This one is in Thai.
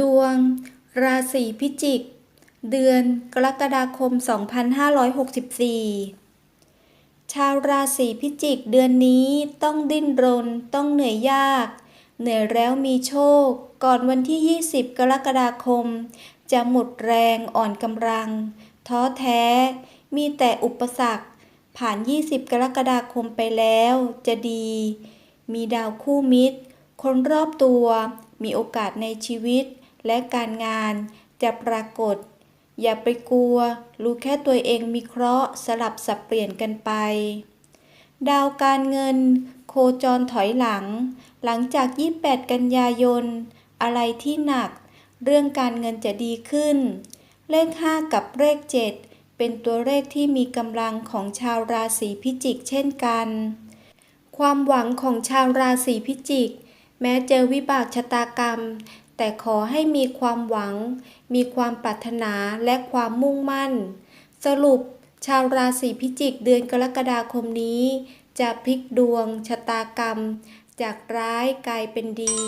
ดวง ราศีพิจิก เดือนกรกฎาคม 2564 ชาวราศีพิจิกเดือนนี้ต้องดิ้นรน ต้องเหนื่อยยาก เหนื่อยแล้วมีโชค ก่อนวันที่ 20 กรกฎาคม จะหมดแรงอ่อนกำลัง ท้อแท้ มีแต่อุปสรรค ผ่าน 20 กรกฎาคมไปแล้วจะดี มีดาวคู่มิตร คนรอบตัวมีโอกาสในชีวิต และการงานจะปรากฏ อย่าไปกลัว รู้แค่ตัวเองมีเคราะห์สลับสับเปลี่ยนกันไป ดาวการเงิน โคจรถอยหลัง หลังจาก 28 กันยายน อะไรที่หนัก เรื่องการเงินจะดีขึ้น เลข 5 กับเลข 7 เป็นตัวเลขที่มีกำลังของชาวราศีพิจิกเช่นกัน ความหวังของชาวราศีพิจิก แม้เจอวิบากชะตากรรม แต่ขอให้มีความหวัง มีความปรารถนาและความมุ่งมั่น สรุปชาวราศีพิจิกเดือนกรกฎาคมนี้ จะพลิกดวงชะตากรรม จากร้ายกลายเป็นดี